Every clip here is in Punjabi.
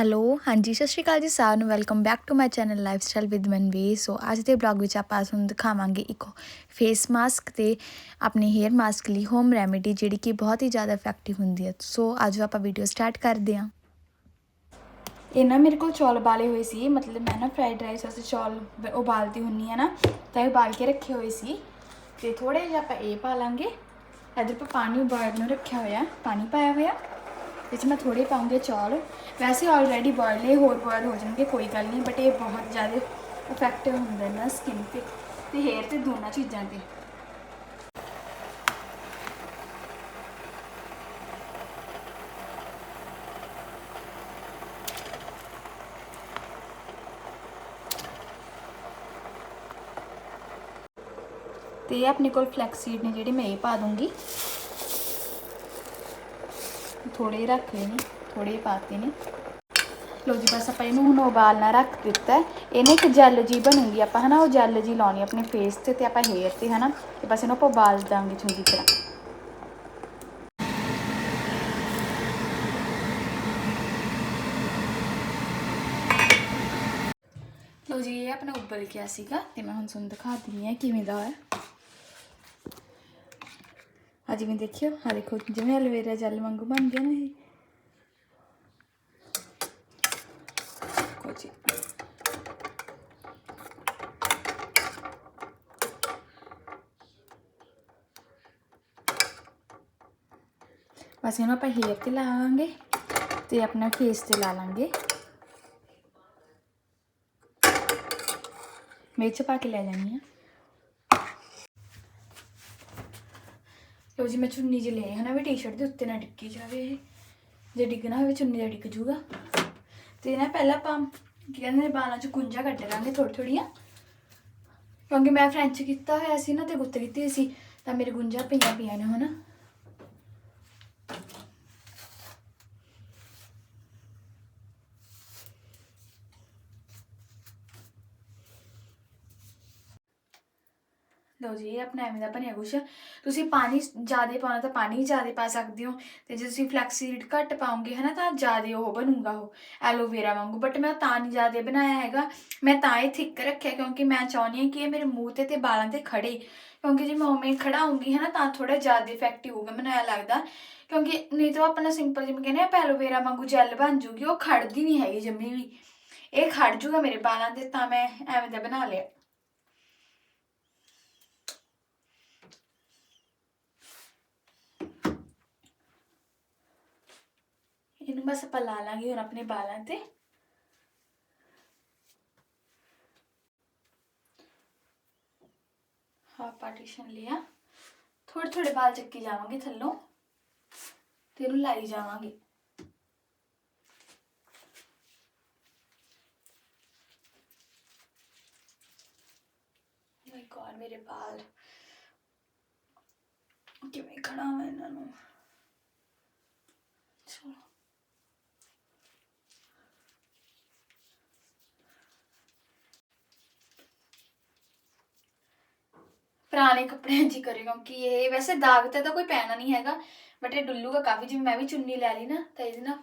ਹੈਲੋ, ਹਾਂਜੀ, ਸਤਿ ਸ਼੍ਰੀ ਅਕਾਲ ਜੀ ਸਾਰਿਆਂ ਨੂੰ। Welcome back to my channel lifestyle with Manvi so ਅੱਜ ਦੇ ਬਲੌਗ ਵਿੱਚ ਆਪਾਂ ਤੁਹਾਨੂੰ ਦਿਖਾਵਾਂਗੇ ਇੱਕ ਫੇਸ ਮਾਸਕ ਤੇ ਆਪਣੇ ਹੇਅਰ ਮਾਸਕ ਲਈ ਹੋਮ ਰੈਮੇਡੀ ਜਿਹੜੀ ਕਿ ਬਹੁਤ ਹੀ ਜ਼ਿਆਦਾ ਇਫੈਕਟਿਵ ਹੁੰਦੀ ਹੈ। ਸੋ ਅੱਜ ਆਪਾਂ ਵੀਡੀਓ ਸਟਾਰਟ ਕਰਦੇ ਹਾਂ। ਇਹ ਨਾ ਮੇਰੇ ਕੋਲ ਚੌਲ ਉਬਾਲੇ ਹੋਏ ਸੀ। ਮਤਲਬ ਮੈਂ ਨਾ ਫਰਾਈਡ ਰਾਈਸ ਵਾਸਤੇ ਚੌਲ ਉਬਾਲਦੀ ਹੁੰਨੀ ਆ ਨਾ, ਤਾਂ ਇਹ ਉਬਾਲ ਕੇ ਰੱਖੇ ਹੋਏ ਸੀ। ਤੇ ਥੋੜੇ ਜਿਹਾ ਆਪਾਂ ਇਹ ਪਾ ਲਾਂਗੇ। ਇਧਰ ਆਪਾਂ ਪਾਣੀ ਉਬਾਲਣ ਨੂੰ ਰੱਖਿਆ ਹੋਇਆ, ਪਾਣੀ ਪਾਇਆ ਹੋਇਆ। ਵਿੱਚ ਮੈਂ ਥੋੜੇ ਪਾਉਂਗੇ ਚੌਲ ਵੈਸੇ ਆਲਰੇਡੀ ਬੋਇਲ ਹੈ ਹੋਰ ਬੋਇਲ ਹੋ ਜਾਣਗੇ, ਕੋਈ ਗੱਲ ਨਹੀਂ ਬਟ ਇਹ ਬਹੁਤ ਜ਼ਿਆਦਾ ਇਫੈਕਟਿਵ ਹੁੰਦੇ ਨਾ ਸਕਿਨ ਤੇ ਤੇ ਹੇਅਰ ਤੇ ਦੋਨਾਂ ਚੀਜ਼ਾਂ ਤੇ। ਤੇ ਆਪਣੇ ਕੋਲ ਫਲੈਕਸੀਡ ਨੇ ਜਿਹੜੇ ਮੈਂ ਇਹ ਪਾ ਦੂੰਗੀ। ਥੋੜੇ ਰੱਖ ਲਏ ਨੇ ਥੋੜੇ ਪਾਤੇ ਨੇ। ਲੋ ਜੀ, ਬਸ ਆਪਾਂ ਇਹਨੂੰ ਹੁਣ ਉਬਾਲਣਾ ਰੱਖ ਦਿੱਤਾ ਇਹਨੇ ਇੱਕ ਜੈਲ ਜੀ ਬਣੂਗੀ, ਆਪਾਂ ਹਨਾ ਉਹ ਜੈਲ ਜੀ ਲਾਉਣੀ ਆਪਣੇ ਫੇਸ ਤੇ ਤੇ ਆਪਾਂ ਹੇਅਰ ਤੇ, ਹਨਾ। ਤੇ ਬਸ ਇਹਨੂੰ ਆਪਾਂ ਉਬਾਲ ਦਾਂਗੇ ਚੰਗੀ ਤਰ੍ਹਾਂ। ਲੋ ਜੀ, ਇਹ ਆਪਣਾ ਉਬਲ ਗਿਆ ਸੀਗਾ ਤੇ ਮੈਂ ਹੁਣ ਤੁਹਾਨੂੰ ਦਿਖਾ ਦਿੰਦੀ ਹਾਂ ਕਿਵੇਂ ਦਾ ਹੈ ਆ ਜਿਵੇਂ ਦੇਖਿਓ ਆ ਦੇਖੋ, ਜਿਵੇਂ ਐਲੋਵੇਰਾ ਜੈਲ ਵਾਂਗੂ ਬਣ ਗਿਆ ਨਾ ਇਹ। ਦੇਖੋ ਬਸ ਇਹਨੂੰ ਆਪਾਂ ਹੇਅਰ ਤੇ ਲਾਵਾਂਗੇ ਤੇ ਆਪਣਾ ਫੇਸ ਤੇ ਲਾ ਲਾਂਗੇ। ਮਿਰਚ ਪਾ ਕੇ ਲੈ ਜਾਣੀ ਆ ਲੋ ਜੀ, ਮੈਂ ਚੁੰਨੀ ਜਿਹੀ ਲਈ ਹਨਾ ਵੀ ਟੀ-ਸ਼ਰਟ ਦੇ ਉੱਤੇ ਨਾ ਡਿੱਗੀ ਜਾਵੇ ਇਹ। ਜੇ ਡਿੱਗਣਾ ਹੋਵੇ ਚੁੰਨੀ ਦਾ ਡਿੱਗ ਜੂਗਾ। ਤੇ ਨਾ ਪਹਿਲਾਂ ਆਪਾਂ ਕੀ ਕਹਿੰਦੇ ਨੇ, ਬਾਲਾਂ 'ਚ ਗੁੰਝਾ ਕੱਢ ਲਾਂਗੇ ਥੋੜੀ ਥੋੜੀਆਂ ਕਿਉਂਕਿ ਮੈਂ ਫ੍ਰੈਂਚ ਕੀਤਾ ਹੋਇਆ ਸੀ ਨਾ ਤੇ ਗੁੱਤ ਕੀਤੀ ਹੋਈ ਸੀ, ਤਾਂ ਮੇਰੇ ਗੁੰਜਾ ਪਈਆਂ ਪਈਆਂ ਨੇ ਹਨਾ ਲਓ ਜੀ, ਇਹ ਆਪਣਾ ਐਵੇਂ ਦਾ ਬਣਿਆ ਕੁਛ। ਤੁਸੀਂ ਪਾਣੀ ਜ਼ਿਆਦਾ ਪਾਉਣਾ ਤਾਂ ਪਾਣੀ ਜ਼ਿਆਦਾ ਪਾ ਸਕਦੇ ਹੋ। ਤੇ ਜੇ ਤੁਸੀਂ ਫਲੈਕਸੀਡ ਘੱਟ ਪਾਓਗੇ ਹਨਾ, ਤਾਂ ਜ਼ਿਆਦਾ ਉਹ ਬਣੂਗਾ ਉਹ, ਐਲੋਵੇਰਾ ਵਾਂਗੂ। ਬਟ ਮੈਂ ਤਾਂ ਨਹੀਂ ਜ਼ਿਆਦਾ ਬਣਾਇਆ ਹੈਗਾ। ਮੈਂ ਤਾਂ ਇਹ ਥਿੱਕ ਰੱਖਿਆ, ਕਿਉਂਕਿ ਮੈਂ ਚਾਹੁੰਦੀ ਹਾਂ ਕਿ ਇਹ ਮੇਰੇ ਮੂੰਹ ਤੇ ਤੇ ਬਾਲਾਂ ਤੇ ਖੜੇ ਕਿਉਂਕਿ ਜੇ ਮੈਂ ਉਵੇਂ ਖੜਾਉਂਗੀ ਹਨਾ, ਤਾਂ ਥੋੜਾ ਜ਼ਿਆਦਾ ਇਫੈਕਟਿਵ ਹੋਊਗਾ ਮੈਨੂੰ ਐਂ ਲੱਗਦਾ। ਕਿਉਂਕਿ ਨਹੀਂ ਤਾਂ ਉਹ ਆਪਣਾ ਸਿੰਪਲ ਜਿਵੇਂ ਕਹਿੰਦੇ ਆਪਾਂ ਐਲੋਵੇਰਾ ਵਾਂਗੂ ਜੈਲ ਬਣ ਜੂਗੀ, ਉਹ ਖੜਦੀ ਨਹੀਂ ਹੈਗੀ ਜੰਮੀ ਵੀ। ਇਹ ਖੜ ਜੂਗਾ ਮੇਰੇ ਬਾਲਾਂ ਤੇ, ਤਾਂ ਮੈਂ ਐਵੇਂ ਦਾ ਬਣਾ ਲਿਆ। ਇਹਨੂੰ ਬਸ ਆਪਾਂ ਲਾ ਲਾਂਗੇ ਹੁਣ ਆਪਣੇ ਬਾਲਾਂ ਤੇ। ਹਾਂ ਪਾਰਟੀਸ਼ਨ ਲਿਆ। ਥੋੜੇ ਥੋੜੇ ਬਾਲ ਚੱਕੀ ਜਾਵਾਂਗੇ ਥੱਲੋਂ ਤੇ ਇਹਨੂੰ ਲਾਈ ਜਾਵਾਂਗੇ। oh ਮਾਈ ਗॉड ਮੇਰੇ ਬਾਲ ਕਿਵੇਂ ਖੜਾ ਮੈਂ ਇਹਨਾਂ ਨੂੰ ਚਲੋ ਪੁਰਾਣੇ ਕੱਪੜਿਆਂ 'ਚ ਹੀ ਕਰੇ ਕਿਉਂਕਿ ਇਹ ਵੈਸੇ ਦਾਗ ਤੇ ਤਾਂ ਕੋਈ ਪੈਣਾ ਨਹੀਂ ਹੈਗਾ ਬਟ ਇਹ ਡੁੱਲੂਗਾ ਕਾਫੀ, ਜਿਵੇਂ ਮੈਂ ਵੀ ਚੁੰਨੀ ਲੈ ਲਈ ਨਾ, ਤਾਂ ਇਹਦੇ ਨਾਲ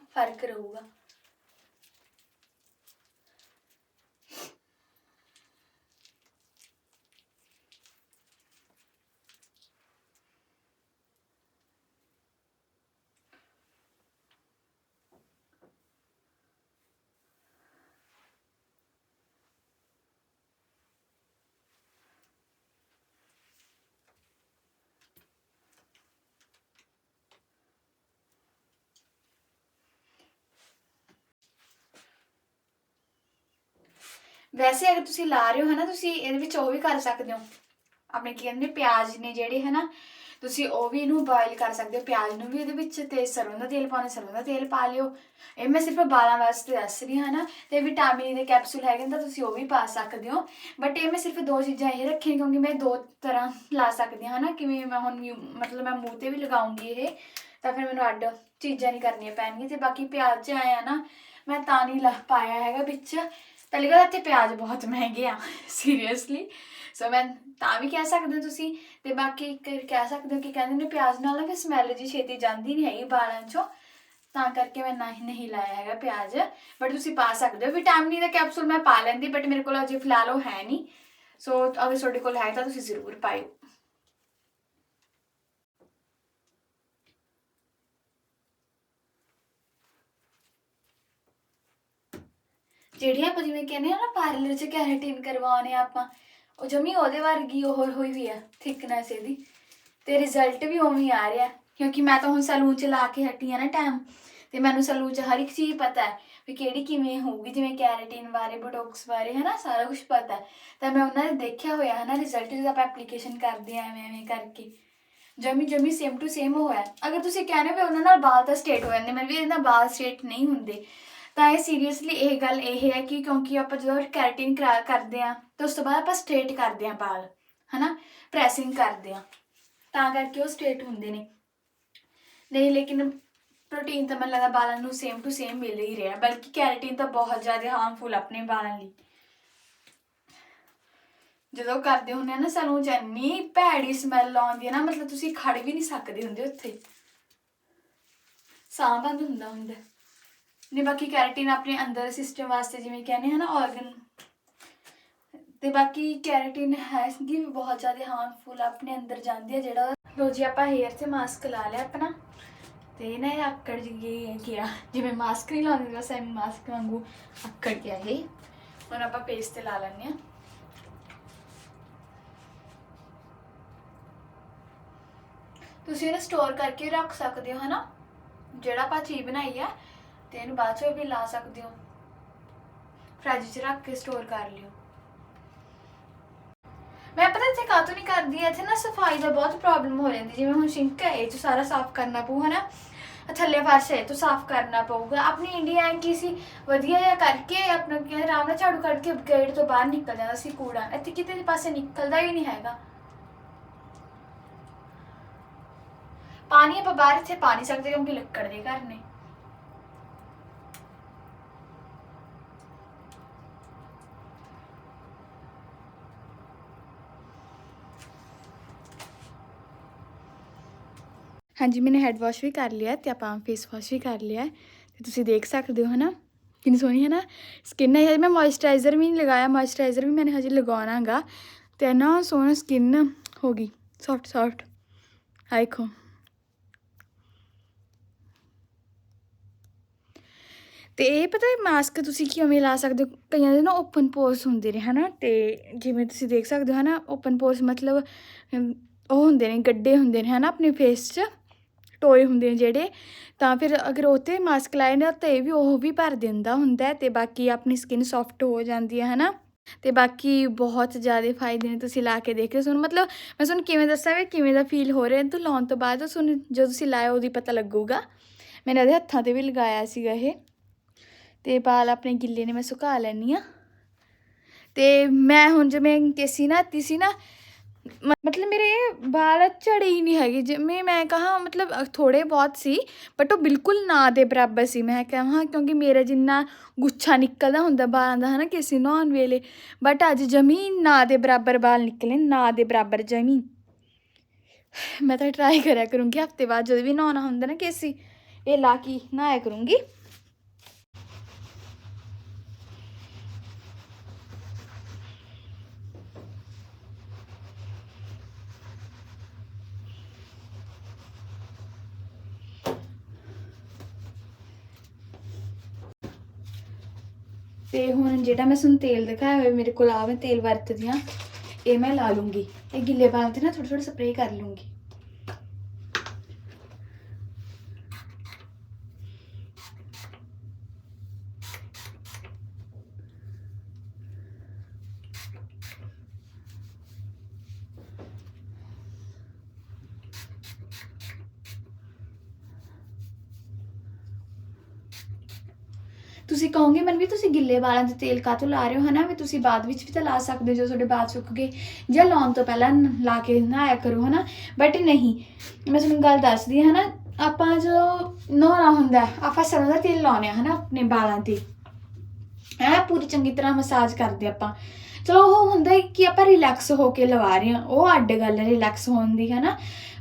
ਵੈਸੇ ਅਗਰ ਤੁਸੀਂ ਲਾ ਰਹੇ ਹੋ ਹਨਾ ਤੁਸੀਂ ਇਹਦੇ ਵਿੱਚ ਉਹ ਵੀ ਕਰ ਸਕਦੇ ਹੋ। ਆਪਣੇ ਕੀ ਕਹਿੰਦੇ ਨੇ, ਪਿਆਜ਼ ਨੇ ਜਿਹੜੇ ਹਨਾ ਤੁਸੀਂ ਉਹ ਵੀ ਇਹਨੂੰ ਬੋਇਲ ਕਰ ਸਕਦੇ ਹੋ। ਪਿਆਜ਼ ਨੂੰ ਵੀ ਇਹਦੇ ਵਿੱਚ ਤੇ ਸਰੋਂ ਦਾ ਤੇਲ ਪਾਉਣਾ ਸਰੋਂ ਦਾ ਤੇਲ ਪਾ ਲਿਓ। ਇਹ ਮੈਂ ਸਿਰਫ ਬਾਲਾਂ ਵਾਸਤੇ ਦੱਸ ਰਹੀ ਹਾਂ ਨਾ ਤੇ ਵਿਟਾਮਿਨ e ਦੇ ਕੈਪਸੂਲ ਹੈਗੇ ਨੇ ਤਾਂ ਤੁਸੀਂ ਉਹ ਵੀ ਪਾ ਸਕਦੇ ਹੋ। ਬਟ ਇਹ ਮੈਂ ਸਿਰਫ ਦੋ ਚੀਜ਼ਾਂ ਇਹ ਰੱਖੀਆਂ ਕਿਉਂਕਿ ਮੈਂ ਦੋ ਤਰ੍ਹਾਂ ਲਾ ਸਕਦੀ ਹਾਂ ਨਾ ਕਿਵੇਂ ਮੈਂ ਹੁਣ ਯੂ- ਮਤਲਬ ਮੈਂ ਮੂੰਹ ਤੇ ਵੀ ਲਗਾਉਂਗੀ ਇਹ ਤਾਂ ਫਿਰ ਮੈਨੂੰ ਅੱਡ ਚੀਜ਼ਾਂ ਨਹੀਂ ਕਰਨੀਆਂ ਪੈਣਗੀਆਂ। ਤੇ ਬਾਕੀ ਪਿਆਜ਼ ਚ ਆਇਆ ਨਾ ਮੈਂ ਤਾਂ ਨਹੀਂ ਲਾ ਪਾਇਆ ਹੈਗਾ ਵਿੱਚ। ਪਹਿਲੀ ਗੱਲ ਇੱਥੇ ਪਿਆਜ਼ ਬਹੁਤ ਮਹਿੰਗੇ ਆ ਸੀਰੀਅਸਲੀ ਸੋ ਮੈਂ ਤਾਂ ਵੀ ਕਹਿ ਸਕਦੇ ਹੋ ਤੁਸੀਂ, ਤੇ ਬਾਕੀ ਇੱਕ ਕਹਿ ਸਕਦੇ ਹੋ ਕਿ ਕਹਿੰਦੇ ਨੇ ਪਿਆਜ਼ ਨਾਲ ਨਾ ਫਿਰ ਸਮੈਲ ਜੀ ਛੇਤੀ ਜਾਂਦੀ ਨਹੀਂ ਹੈਗੀ ਬਾਲਾਂ ਚੋਂ। ਤਾਂ ਕਰਕੇ ਮੈਂ ਨਹੀਂ ਨਹੀਂ ਲਾਇਆ ਹੈਗਾ ਪਿਆਜ਼। ਬਟ ਤੁਸੀਂ ਪਾ ਸਕਦੇ ਹੋ। ਵਿਟਾਮਿਨ e ਦਾ ਕੈਪਸੂਲ ਮੈਂ ਪਾ ਲੈਂਦੀ ਬਟ ਮੇਰੇ ਕੋਲ ਅਜੇ ਫਿਲਹਾਲ ਉਹ ਹੈ ਨਹੀਂ। ਸੋ ਅਗਰ ਤੁਹਾਡੇ ਕੋਲ ਹੈ ਤਾਂ ਤੁਸੀਂ ਜ਼ਰੂਰ ਪਾਇਓ। ਜਿਹੜੀ ਆਪਾਂ ਜਿਵੇਂ ਕਹਿੰਦੇ ਆ ਨਾ ਪਾਰਲਰ 'ਚ ਕੈਰਾਟਿਨ ਕਰਵਾਉਣੇ ਆ ਆਪਾਂ, ਉਹ ਜਮੀ ਉਹਦੇ ਵਰਗੀ ਉਹ ਹੋਈ ਵੀ ਆ ਥਿਕਨੈਸ ਇਹਦੀ। ਤੇ ਰਿਜ਼ਲਟ ਵੀ ਉਵੇਂ ਹੀ ਆ ਰਿਹਾ, ਕਿਉਂਕਿ ਮੈਂ ਤਾਂ ਹੁਣ ਸੈਲੂਨ 'ਚ ਲਾ ਕੇ ਹਟੀ ਆ ਨਾ ਟਾਈਮ ਤੇ ਮੈਨੂੰ ਸੈਲੂਨ 'ਚ ਹਰ ਇੱਕ ਚੀਜ਼ ਪਤਾ ਹੈ ਵੀ ਕਿਹੜੀ ਕਿਵੇਂ ਹੋਊਗੀ, ਜਿਵੇਂ ਕੈਰਾਟਿਨ ਬਾਰੇ ਬੋਟੋਕਸ ਬਾਰੇ ਹੈ ਨਾ ਸਾਰਾ ਕੁਝ ਪਤਾ ਹੈ। ਤਾਂ ਮੈਂ ਉਹਨਾਂ ਨੇ ਦੇਖਿਆ ਹੋਇਆ ਹੈ ਨਾ ਰਿਜ਼ਲਟ ਜਦੋਂ ਆਪਾਂ ਐਪਲੀਕੇਸ਼ਨ ਕਰਦੇ ਆ, ਐਵੇਂ ਐਵੇਂ ਕਰਕੇ। ਜਮੀ ਜਮੀ ਸੇਮ ਟੂ ਸੇਮ ਹੋਇਆ। ਅਗਰ ਤੁਸੀਂ ਕਹਿੰਦੇ ਵੀ ਉਹਨਾਂ ਨਾਲ ਵਾਲ ਤਾਂ ਸਟੇਟ ਹੋ ਜਾਂਦੇ ਮੈਂ ਵੀ ਇਹਦੇ ਨਾਲ ਵਾਲ ਸਟੇਟ ਨਹੀਂ ਹੁੰਦੇ। ਤਾਂ ਇਹ ਸੀਰੀਅਸਲੀ ਇਹ ਗੱਲ ਇਹ ਹੈ ਕਿ ਕਿਉਂਕਿ ਆਪਾਂ ਜਦੋਂ ਕੈਰਾਟਿਨ ਕਰਦੇ ਆ ਤਾਂ ਉਸ ਤੋਂ ਬਾਅਦ ਆਪਾਂ ਸਟ੍ਰੇਟ ਕਰਦੇ ਆ ਵਾਲ ਹਨਾ? ਪ੍ਰੈਸਿੰਗ ਕਰਦੇ ਆ ਤਾਂ ਕਰਕੇ ਉਹ ਸਟ੍ਰੇਟ ਹੁੰਦੇ ਨੇ। ਨਹੀਂ, ਲੇਕਿਨ ਪ੍ਰੋਟੀਨ ਤਾਂ ਮੈਨੂੰ ਲੱਗਦਾ ਵਾਲਾਂ ਨੂੰ ਸੇਮ ਟੂ ਸੇਮ ਮਿਲ ਹੀ ਰਿਹਾ, ਬਲਕਿ ਕੈਰਾਟਿਨ ਤਾਂ ਬਹੁਤ ਜ਼ਿਆਦਾ ਹਾਰਮਫੁਲ ਆਪਣੇ ਵਾਲਾਂ ਲਈ। ਜਦੋਂ ਕਰਦੇ ਹੁੰਦੇ ਆ ਨਾ, ਸਾਨੂੰ ਚ ਇੰਨੀ ਭੈੜੀ ਸਮੈਲ ਆਉਂਦੀ ਹੈ ਨਾ, ਮਤਲਬ ਤੁਸੀਂ ਖੜ ਵੀ ਨਹੀਂ ਸਕਦੇ ਹੁੰਦੇ ਉੱਥੇ। ਸਾਹ ਬੰਦ ਹੁੰਦਾ ਹੁੰਦਾ। ਨੇ ਬਾਕੀ ਕੈਰਾਟਿਨ ਆਪਣੇ ਅੰਦਰ ਸਿਸਟਮ ਵਾਸਤੇ ਜਿਵੇਂ ਕਹਿੰਦੇ ਹਨ ਆਰਗਨ ਤੇ ਬਾਕੀ ਕੈਰਾਟਿਨ ਹੈ ਵੀ ਬਹੁਤ ਜ਼ਿਆਦਾ ਹਾਰਮਫੁਲ ਆਪਣੇ ਅੰਦਰ ਜਾਂਦੀ ਹੈ ਜਿਹੜਾ। ਲੋ ਜੀ ਆਪਾਂ ਹੇਅਰ ਤੇ ਮਾਸਕ ਲਾ ਲਿਆ ਆਪਣਾ। ਤੇ ਨਾ ਇਹ ਆਕੜ ਜੀ ਗਿਆ ਜਿਵੇਂ ਮਾਸਕ ਨਹੀਂ ਲਾਉਂਦੇ ਬਸ ਐਵੇਂ ਮਾਸਕ ਵਾਂਗੂ ਆਕੜ ਗਿਆ ਇਹ। ਹੁਣ ਆਪਾਂ ਪੇਸਟ ਤੇ ਲਾ ਲੈਂਦੇ ਆ। ਤੁਸੀਂ ਇਹਨੂੰ ਸਟੋਰ ਕਰਕੇ ਰੱਖ ਸਕਦੇ ਹੋ, ਹਨਾ? ਜਿਹੜਾ ਆਪਾਂ ਚੀਜ਼ ਬਣਾਈ ਆ ਤੇ ਇਹਨੂੰ ਬਾਅਦ ਚੋਂ ਵੀ ਲਾ ਸਕਦੇ ਹੋ। ਫ੍ਰਿਜ 'ਚ ਰੱਖ ਕੇ ਸਟੋਰ ਕਰ ਲਿਓ। ਮੈਂ ਪਤਾ ਇੱਥੇ ਕਾਤੋਂ ਨਹੀਂ ਕਰਦੀ, ਇੱਥੇ ਨਾ ਸਫ਼ਾਈ ਦਾ ਬਹੁਤ ਪ੍ਰੋਬਲਮ ਹੋ ਜਾਂਦੀ, ਜਿਵੇਂ ਹੁਣ ਸਿੰਕ ਹੈ, ਇਹ 'ਚ ਸਾਰਾ ਸਾਫ਼ ਕਰਨਾ ਪਊ, ਹਨਾ? ਆਹ ਥੱਲੇ ਫਰਸ਼ ਹੈ, ਇਹ ਤੋਂ ਸਾਫ਼ ਕਰਨਾ ਪਊਗਾ। ਆਪਣੀ ਇੰਡੀਆ ਐਂ ਕੀ ਸੀ, ਵਧੀਆ ਜਿਹਾ ਕਰਕੇ ਆਪਣਾ ਕੀ ਆਰਾਮ ਨਾਲ ਝਾੜੂ ਕੱਢ ਕੇ ਗੇਟ ਤੋਂ ਬਾਹਰ ਨਿਕਲ ਜਾਂਦਾ ਸੀ ਕੂੜਾ। ਇੱਥੇ ਕਿਤੇ ਪਾਸੇ ਨਿਕਲਦਾ ਹੀ ਨਹੀਂ ਹੈਗਾ। ਪਾਣੀ ਆਪਾਂ ਬਾਹਰ ਇੱਥੇ ਪਾ ਨਹੀਂ ਸਕਦੇ, ਕਿਉਂਕਿ ਲੱਕੜ ਦੇ ਘਰ ਨੇ। ਹਾਂਜੀ, ਮੈਨੇ ਹੈਡ ਵਾਸ਼ ਵੀ ਕਰ ਲਿਆ ਤੇ ਆਪਾਂ ਫੇਸ ਵਾਸ਼ ਵੀ ਕਰ ਲਿਆ। ਤੇ ਤੁਸੀਂ ਦੇਖ ਸਕਦੇ ਹੋ, ਹਨਾ? ਕਿੰਨੀ ਸੋਹਣੀ ਹੈ ਨਾ ਸਕਿਨ ਹੈ ਹਜੇ ਮੈਂ ਮੋਇਸਚਰਾਈਜ਼ਰ ਵੀ ਨਹੀਂ ਲਗਾਇਆ ਮੋਇਸਚਰਾਈਜ਼ਰ ਵੀ ਮੈਨੇ ਹਜੇ ਲਗਾਉਣਾਗਾ। ਤੇ ਨਾ ਸੋਹਣਾ ਸਕਿਨ ਹੋ ਗਈ ਸੌਫਟ ਸੌਫਟ ਆਹ ਦੇਖੋ। ਤੇ ਇਹ ਪਤਾ ਹੈ ਮਾਸਕ ਤੁਸੀਂ ਕਿਵੇਂ ਲਾ ਸਕਦੇ ਹੋ? ਕਈਆਂ ਦੇ ਨਾ ਓਪਨ ਪੋਰਸ ਹੁੰਦੇ ਨੇ, ਹਨਾ? ਤੇ ਜਿਵੇਂ ਤੁਸੀਂ ਦੇਖ ਸਕਦੇ ਹੋ, ਹਨਾ? ਓਪਨ ਪੋਰਸ ਮਤਲਬ ਉਹ ਹੁੰਦੇ ਨੇ, ਗੱਡੇ ਹੁੰਦੇ ਨੇ, ਹਨਾ? ਆਪਣੇ ਫੇਸ 'ਚ। ਟੋਏ ਹੁੰਦੇ ਨੇ ਜਿਹੜੇ, ਤਾਂ ਫਿਰ ਅਗਰ ਉਹ 'ਤੇ ਮਾਸਕ ਲਾਏ ਨਾ, ਤਾਂ ਇਹ ਵੀ ਉਹ ਵੀ ਭਰ ਦਿੰਦਾ ਹੁੰਦਾ ਹੈ ਤੇ ਬਾਕੀ ਆਪਣੀ ਸਕਿਨ ਸੌਫਟ ਹੋ ਜਾਂਦੀ ਹੈ, ਹਨਾ? ਤੇ ਬਾਕੀ ਬਹੁਤ ਜ਼ਿਆਦਾ ਫਾਇਦੇ ਨੇ ਤੁਸੀਂ ਲਾ ਕੇ ਦੇਖਿਓ। ਤੁਹਾਨੂੰ ਮਤਲਬ ਮੈਂ ਤੁਹਾਨੂੰ ਕਿਵੇਂ ਦੱਸਾਂ ਵੀ ਕਿਵੇਂ ਦਾ ਫੀਲ ਹੋ ਰਿਹਾ, ਤੂੰ ਲਾਉਣ ਤੋਂ ਬਾਅਦ ਤੁਹਾਨੂੰ ਜਦੋਂ ਤੁਸੀਂ ਲਾਇਆ ਉਹਦੀ ਪਤਾ ਲੱਗੂਗਾ। ਮੈਨੇ ਇਹਦੇ ਹੱਥਾਂ ਤੇ ਵੀ ਲਗਾਇਆ ਸੀਗਾ ਇਹ। ਤੇ ਬਾਲ ਆਪਣੇ ਗਿੱਲੇ ਨੇ ਮੈਂ ਸੁਕਾ ਲੈਣੀ ਆ ਤੇ ਮੈਂ ਹੁਣ ਜਿਵੇਂ ਕੇਸੀ ਨਹਾਤੀ ਸੀ ਨਾ ਮਤਲਬ ਮੇਰੇ ਵਾਲ ਝੜੇ ਹੀ ਨਹੀਂ ਹੈਗੇ ਜਿਵੇਂ ਮੈਂ ਕਹਾ ਮਤਲਬ ਥੋੜੇ ਬਹੁਤ ਸੀ ਬਟ ਉਹ ਬਿਲਕੁਲ ਨਾ ਦੇ ਬਰਾਬਰ ਸੀ ਮੈਂ ਕਹਾਂ ਕਿਉਂਕਿ ਮੇਰਾ ਜਿੰਨਾ ਗੁੱਛਾ ਨਿਕਲਦਾ ਹੁੰਦਾ ਵਾਲਾਂ ਦਾ ਹਨਾ ਕਿਸੇ ਨਹਾਉਣ ਵੇਲੇ ਬਟ ਅੱਜ ਜਮੀ ਨਾ ਦੇ ਬਰਾਬਰ ਵਾਲ ਨਿਕਲੇ ਨਾ ਦੇ ਬਰਾਬਰ ਜਮੀ ਮੈਂ ਤਾਂ ਟਰਾਈ ਕਰਿਆ ਕਰੂੰਗੀ ਹਫ਼ਤੇ ਬਾਅਦ ਜਦੋਂ ਵੀ ਨਹਾਉਣਾ ਹੁੰਦਾ ਨਾ ਕੇਸੀ ਇਹ ਲਾ ਕੇ ਨਹਾਇਆ ਕਰੂੰਗੀ ਤੇ ਹੁਣ ਜਿਹੜਾ ਮੈਂ ਤੁਹਾਨੂੰ ਤੇਲ ਦਿਖਾਇਆ ਹੋਇਆ, ਮੇਰੇ ਕੋਲ ਆ ਮੈਂ ਤੇਲ ਵਰਤਦੀ ਹਾਂ, ਇਹ ਮੈਂ ਲਾ ਲੂੰਗੀ। ਇਹ ਗਿੱਲੇ ਵਾਲਾਂ ਤੇ ਨਾ ਥੋੜਾ ਥੋੜਾ ਸਪਰੇਅ ਕਰ ਲੂੰਗੀ ਤੁਸੀਂ ਕਹੋਗੇ ਮਨ ਵੀ ਤੁਸੀਂ ਗਿੱਲੇ ਵਾਲਾਂ ਤੇ ਤੇਲ ਕਾਹਤੋਂ ਲਾ ਰਹੇ ਹੋ? ਹਨਾ ਵੀ ਤੁਸੀਂ ਬਾਅਦ ਵਿੱਚ ਵੀ ਤਾਂ ਲਾ ਸਕਦੇ ਹੋ ਜਦੋਂ ਤੁਹਾਡੇ ਵਾਲ ਸੁੱਕ ਗਏ ਜਾਂ ਲਾਉਣ ਤੋਂ ਪਹਿਲਾਂ ਲਾ ਕੇ ਨਹਾਇਆ ਕਰੋ, ਹਨਾ? ਬਟ ਨਹੀਂ, ਮੈਂ ਤੁਹਾਨੂੰ ਗੱਲ ਦੱਸਦੀ ਹਾਂ, ਹਨਾ? ਆਪਾਂ ਜੋ ਨਹਾਉਣਾ ਹੁੰਦਾ, ਆਪਾਂ ਸਰੋਂ ਦਾ ਤੇਲ ਲਾਉਂਦੇ ਆ ਹਨਾ? ਆਪਣੇ ਬਾਲਾਂ ਤੇ। ਐ ਪੂਰੀ ਚੰਗੀ ਤਰ੍ਹਾਂ ਮਸਾਜ ਕਰਦੇ ਆਪਾਂ। ਚਲੋ, ਉਹ ਹੁੰਦਾ ਕਿ ਆਪਾਂ ਰਿਲੈਕਸ ਹੋ ਕੇ ਲਵਾ ਰਹੇ ਹਾਂ। ਉਹ ਅੱਡ ਗੱਲ ਹੈ ਰਿਲੈਕਸ ਹੋਣ ਦੀ, ਹਨਾ?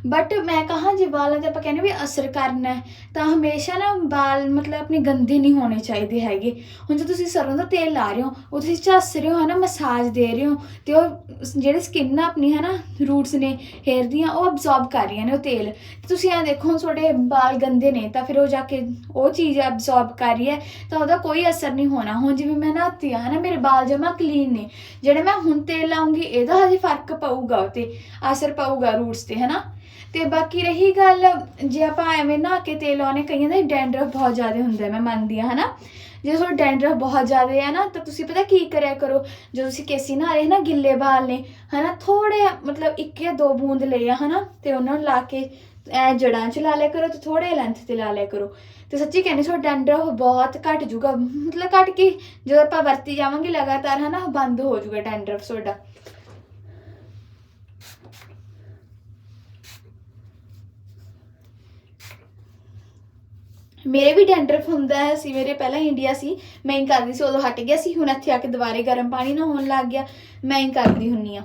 ਬਟ ਮੈਂ ਕਹਾਂ ਜੇ ਵਾਲਾਂ ਤੇ ਆਪਾਂ ਕਹਿੰਦੇ ਵੀ ਅਸਰ ਕਰਨਾ ਹੈ, ਤਾਂ ਹਮੇਸ਼ਾ ਨਾ ਵਾਲ ਮਤਲਬ ਆਪਣੇ ਗੰਦੇ ਨਹੀਂ ਹੋਣੇ ਚਾਹੀਦੇ ਹੈਗੇ। ਹੁਣ ਜੇ ਤੁਸੀਂ ਸਰੋਂ ਦਾ ਤੇਲ ਲਾ ਰਹੇ ਹੋ, ਉਹ ਤੁਸੀਂ ਝੱਸ ਰਹੇ ਹੋ, ਹਨਾ, ਮਸਾਜ ਦੇ ਰਹੇ ਹੋ, ਤੇ ਉਹ ਸ- ਜਿਹੜੇ ਸਕਿਨ ਆ ਆਪਣੀ, ਹਨਾ ਰੂਟਸ ਨੇ ਹੇਅਰ ਦੀਆਂ, ਉਹ ਅਬਜ਼ੌਰਬ ਕਰ ਰਹੀਆਂ ਨੇ ਉਹ ਤੇਲ। ਤੇ ਤੁਸੀਂ ਇਹ ਦੇਖੋ, ਹੁਣ ਤੁਹਾਡੇ ਵਾਲ ਗੰਦੇ ਨੇ, ਤਾਂ ਫਿਰ ਉਹ ਜਾ ਕੇ ਉਹ ਚੀਜ਼ ਅਬਜ਼ੌਰਬ ਕਰ ਰਹੀ ਹੈ, ਤਾਂ ਉਹਦਾ ਕੋਈ ਅਸਰ ਨਹੀਂ ਹੋਣਾ। ਹੁਣ ਜਿਵੇਂ ਮੈਂ ਨਹਾਤੀ ਆ, ਹਨਾ, ਮੇਰੇ ਵਾਲ ਜਮਾ ਕਲੀਨ ਨੇ, ਜਿਹੜੇ ਮੈਂ ਹੁਣ ਤੇਲ ਲਾਉਂਗੀ, ਇਹਦਾ ਹਜੇ ਫ਼ਰਕ ਪਊਗਾ ਉਹ ਤੇ ਅਸਰ ਪਊਗਾ ਰੂਟਸ ਤੇ, ਹਨਾ। ਤੇ ਬਾਕੀ ਰਹੀ ਗੱਲ, ਜੇ ਆਪਾਂ ਐਵੇਂ ਨਹਾ ਕੇ ਤੇਲ ਲਾਉਣੇ, ਕਈਆਂ ਦਾ ਡੈਂਡਰਫ ਬਹੁਤ ਜ਼ਿਆਦਾ ਹੁੰਦਾ ਮੈਂ ਮੰਨਦੀ ਹਾਂ, ਹਨਾ? ਜੇ ਤੁਹਾਡਾ ਡੈਂਡਰਫ ਬਹੁਤ ਜ਼ਿਆਦਾ ਹੈ ਨਾ, ਤਾਂ ਤੁਸੀਂ ਪਤਾ ਕੀ ਕਰਿਆ ਕਰੋ? ਜਦੋਂ ਤੁਸੀਂ ਕੇਸੀ ਨਹਾ ਰਹੇ ਨਾ ਗਿੱਲੇ ਵਾਲ ਨੇ, ਹਨਾ ਥੋੜੇ ਮਤਲਬ ਇੱਕ ਜਾਂ ਦੋ ਬੂੰਦ ਲਏ ਆ, ਹਨਾ, ਤੇ ਉਹਨਾਂ ਨੂੰ ਲਾ ਕੇ ਐ ਜੜਾਂ 'ਚ ਲਾ ਲਿਆ ਕਰੋ ਤੇ ਥੋੜੇ ਲੈਂਥ ਤੇ ਲਾ ਲਿਆ ਕਰੋ। ਤੇ ਸੱਚੀ ਕਹਿੰਦੇ ਤੁਹਾਡਾ ਡੈਂਡਰਫ ਬਹੁਤ ਘਟ ਜੂਗਾ ਮਤਲਬ ਘਟ ਕੇ ਜਦੋਂ ਆਪਾਂ ਵਰਤੀ ਜਾਵਾਂਗੇ ਲਗਾਤਾਰ, ਹਨਾ ਬੰਦ ਹੋ ਜੂਗਾ ਡੈਂਡਰਫ ਤੁਹਾਡਾ। ਮੇਰੇ ਵੀ ਡੈਂਡਰਫ ਹੁੰਦਾ ਹੈ, ਸੀ ਮੇਰੇ ਪਹਿਲਾਂ ਇੰਡੀਆ ਸੀ, ਮੈਂ ਹੀ ਕਰਦੀ ਸੀ, ਉਦੋਂ ਹਟ ਗਿਆ ਸੀ, ਹੁਣ ਇੱਥੇ ਆ ਕੇ ਦੁਬਾਰੇ ਗਰਮ ਪਾਣੀ ਨਾਲ ਹੋਣ ਲੱਗ ਗਿਆ, ਮੈਂ ਹੀ ਕਰਦੀ ਹੁੰਨੀ ਆ।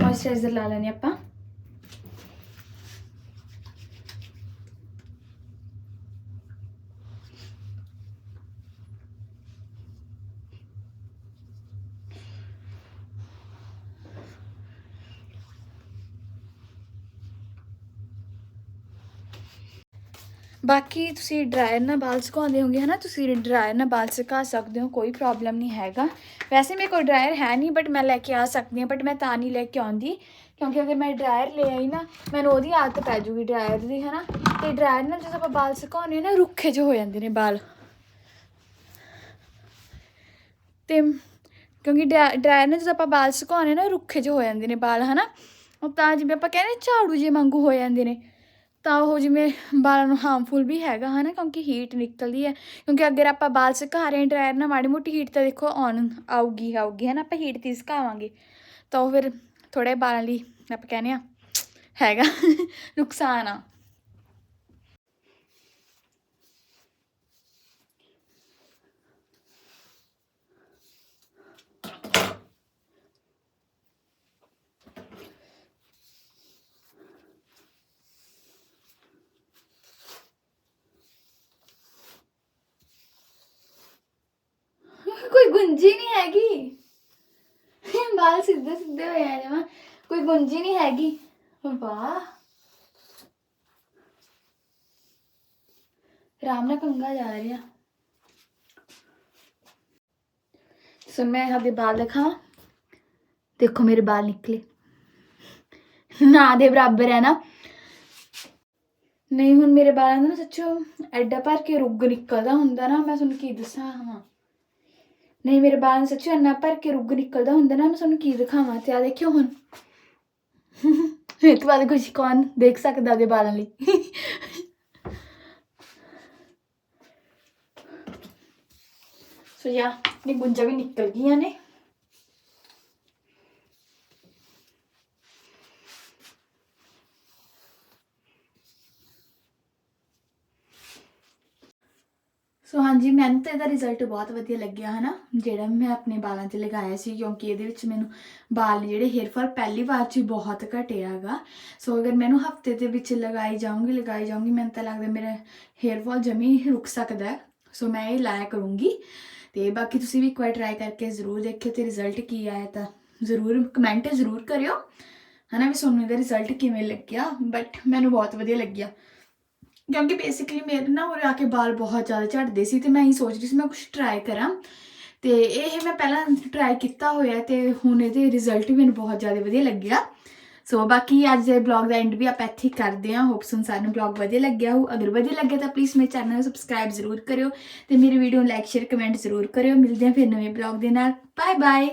ਮੋਇਸਚਰਾਈਜ਼ਰ ਲਾ ਲੈਣੇ ਆਪਾਂ। ਬਾਕੀ ਤੁਸੀਂ ਡਰਾਇਰ ਨਾਲ ਵਾਲ ਸੁਕਾਉਂਦੇ ਹੋਗੇ, ਹਨਾ? ਤੁਸੀਂ ਡਰਾਇਰ ਨਾਲ ਵਾਲ ਸੁਕਾ ਸਕਦੇ ਹੋ, ਕੋਈ ਪ੍ਰੋਬਲਮ ਨਹੀਂ ਹੈਗਾ। ਵੈਸੇ ਮੇਰੇ ਕੋਲ ਡਰਾਇਰ ਹੈ ਨਹੀਂ ਬਟ ਮੈਂ ਲੈ ਕੇ ਆ ਸਕਦੀ ਹਾਂ ਬਟ ਮੈਂ ਤਾਂ ਨਹੀਂ ਲੈ ਕੇ ਆਉਂਦੀ। ਕਿਉਂਕਿ ਅਗਰ ਮੈਂ ਡਰਾਇਰ ਲੈ ਆਈ ਨਾ, ਮੈਨੂੰ ਉਹਦੀ ਆਦਤ ਪੈ ਜੂਗੀ ਡਰਾਇਰ ਦੀ, ਹਨਾ? ਤੇ ਡਰਾਇਰ ਨਾਲ ਜਦੋਂ ਆਪਾਂ ਵਾਲ ਸੁਕਾਉਂਦੇ ਹਾਂ ਨਾ, ਰੁੱਖੇ ਜਿਹੇ ਹੋ ਜਾਂਦੇ ਨੇ ਵਾਲ ਤੇ ਕਿਉਂਕਿ ਡਰਾਇਰ ਨਾਲ ਜਦੋਂ ਆਪਾਂ ਵਾਲ ਸੁਕਾਉਂਦੇ ਨਾ, ਰੁੱਖੇ ਜਿਹੇ ਹੋ ਜਾਂਦੇ ਨੇ ਵਾਲ ਹਨਾ? ਉਹ ਤਾਂ ਜਿਵੇਂ ਆਪਾਂ ਕਹਿੰਦੇ ਝਾੜੂ ਜੇ ਵਾਂਗੂ ਹੋ ਜਾਂਦੇ ਨੇ। ਤਾਂ ਉਹ ਜਿਵੇਂ ਵਾਲਾਂ ਨੂੰ ਹਾਰਮਫੁਲ ਵੀ ਹੈਗਾ ਹਨਾ, ਕਿਉਂਕਿ ਹੀਟ ਨਿਕਲਦੀ ਹੈ, ਕਿਉਂਕਿ ਅਗਰ ਆਪਾਂ ਵਾਲ ਸੁਕਾ ਰਹੇ ਡਰਾਇਰ ਨਾਲ ਮਾੜੀ ਮੋਟੀ ਹੀਟ ਤਾਂ ਦੇਖੋ ਆਉਣ ਆਊਗੀ ਆਊਗੀ ਹਨਾ, ਆਪਾਂ ਹੀਟ ਤੇ ਸੁਕਾਵਾਂਗੇ। ਤਾਂ ਉਹ ਫਿਰ ਥੋੜੇ ਵਾਲਾਂ ਲਈ ਆਪਾਂ ਕਹਿੰਦੇ ਆ ਹੈਗਾ, ਨੁਕਸਾਨ ਆ ਕੋਈ ਗੁੰਜੀ ਨਹੀਂ ਹੈਗੀ। ਵਾਲ ਸਿੱਧੇ ਸਿੱਧੇ ਹੋਏ ਆ ਜਮਾ। ਕੋਈ ਗੁੰਜੀ ਨਹੀਂ ਹੈਗੀ। ਵਾਹ। ਰਾਮ ਨਾਲ ਕੰਗਾ ਜਾ ਰਿਹਾ। ਸੋ ਮੈਂ ਆਪਦੇ ਬਾਲ ਦਿਖਾਵਾਂ। ਦੇਖੋ, ਮੇਰੇ ਬਾਲ ਨਿਕਲੇ। ਨਾ ਦੇ ਬਰਾਬਰ ਹੈ ਨਾ। ਨਹੀਂ, ਹੁਣ ਮੇਰੇ ਬਾਲਾਂ ਦਾ ਨਾ ਸੱਚੋ ਐਡਾ ਭਰ ਕੇ ਰੁੱਗ ਨਿਕਲਦਾ ਹੁੰਦਾ ਨਾ। ਮੈਂ ਤੁਹਾਨੂੰ ਕੀ ਦੱਸਾਂ, ਹਾਂ। ਨਹੀਂ, ਮੇਰੇ ਬਾਲ ਦਾ ਸੱਚੋ ਇੰਨਾ ਭਰ ਕੇ ਰੁੱਗ ਨਿਕਲਦਾ ਹੁੰਦਾ ਨਾ, ਮੈਂ ਤੁਹਾਨੂੰ ਕੀ ਦਿਖਾਵਾਂ ਤੇ ਆ ਦੇਖਿਓ ਹੁਣ। ਇਹ ਤੋਂ ਬਾਅਦ ਕੁਝ ਕੌਣ ਦੇਖ ਸਕਦਾ ਦੇ ਬਾਲਾਂ ਲਈ? ਸੋ ਯਾ ਨੀ ਗੁੰਜਾ ਵੀ ਨਿਕਲ ਗਈਆਂ ਨੇ। ਸੋ ਹਾਂਜੀ, ਮੈਨੂੰ ਤਾਂ ਇਹਦਾ ਰਿਜ਼ਲਟ ਬਹੁਤ ਵਧੀਆ ਲੱਗਿਆ, ਹਨਾ? ਜਿਹੜਾ ਮੈਂ ਆਪਣੇ ਬਾਲਾਂ ਤੇ ਲਗਾਇਆ ਸੀ, ਕਿਉਂਕਿ ਇਹਦੇ ਵਿੱਚ ਮੈਨੂੰ ਬਾਲ ਨੇ ਜਿਹੜੇ ਹੇਅਰ ਫਾਲ ਪਹਿਲੀ ਵਾਰ 'ਚ ਬਹੁਤ ਘਟਿਆ ਹੈਗਾ ਸੋ ਅਗਰ ਮੈਨੂੰ ਹਫ਼ਤੇ ਦੇ ਵਿੱਚ ਲਗਾਈ ਜਾਊਂਗੀ ਲਗਾਈ ਜਾਊਂਗੀ, ਮੈਨੂੰ ਤਾਂ ਲੱਗਦਾ ਮੇਰਾ ਹੇਅਰ ਫਾਲ ਜਮੀ ਰੁਕ ਸਕਦਾ ਸੋ ਮੈਂ ਇਹ ਲਾਇਆ ਕਰੂੰਗੀ। ਤੇ ਬਾਕੀ ਤੁਸੀਂ ਵੀ ਇੱਕ ਵਾਰ ਟਰਾਈ ਕਰਕੇ ਜ਼ਰੂਰ ਦੇਖਿਓ ਤੇ ਰਿਜ਼ਲਟ ਕੀ ਆਇਆ ਤਾਂ ਜ਼ਰੂਰ ਕਮੈਂਟ ਜ਼ਰੂਰ ਕਰਿਓ। ਹਨਾ ਵੀ ਤੁਹਾਨੂੰ ਇਹਦਾ ਰਿਜ਼ਲਟ ਕਿਵੇਂ ਲੱਗਿਆ? ਬਟ ਮੈਨੂੰ ਬਹੁਤ ਵਧੀਆ ਲੱਗਿਆ। ਕਿਉਂਕਿ ਬੇਸਿਕਲੀ ਮੇਰੇ ਨਾ ਉਰੇ ਆ ਕੇ ਬਾਲ ਬਹੁਤ ਜ਼ਿਆਦਾ ਝੜਦੇ ਸੀ ਤੇ ਮੈਂ ਹੀ ਸੋਚ ਰਹੀ ਸੀ ਮੈਂ ਕੁਝ ਟਰਾਈ ਕਰਾਂ। ਤੇ ਇਹ ਮੈਂ ਪਹਿਲਾਂ ਟਰਾਈ ਕੀਤਾ ਹੋਇਆ ਤੇ ਹੁਣ ਇਹਦੇ ਰਿਜ਼ਲਟ ਵੀ ਮੈਨੂੰ ਬਹੁਤ ਜ਼ਿਆਦਾ ਵਧੀਆ ਲੱਗਿਆ। ਸੋ ਬਾਕੀ ਅੱਜ ਦੇ ਬਲੌਗ ਦਾ ਐਂਡ ਵੀ ਆਪਾਂ ਇੱਥੇ ਕਰਦੇ ਹਾਂ। ਹੋਪਸ ਤੁਹਾਨੂੰ ਸਾਰਿਆਂ ਬਲੌਗ ਵਧੀਆ ਲੱਗਿਆ ਹੋ ਅਗਰ ਵਧੀਆ ਲੱਗਿਆ ਤਾਂ ਪਲੀਜ਼ ਮੇਰੇ ਚੈਨਲ ਨੂੰ ਸਬਸਕ੍ਰਾਈਬ ਜ਼ਰੂਰ ਕਰਿਓ ਤੇ ਮੇਰੀ ਵੀਡੀਓ ਨੂੰ ਲਾਈਕ ਸ਼ੇਅਰ ਕਮੈਂਟ ਜ਼ਰੂਰ ਕਰਿਓ। ਮਿਲਦੇ ਹਾਂ ਫਿਰ ਨਵੇਂ ਬਲੌਗ ਦੇ ਨਾਲ। Bye bye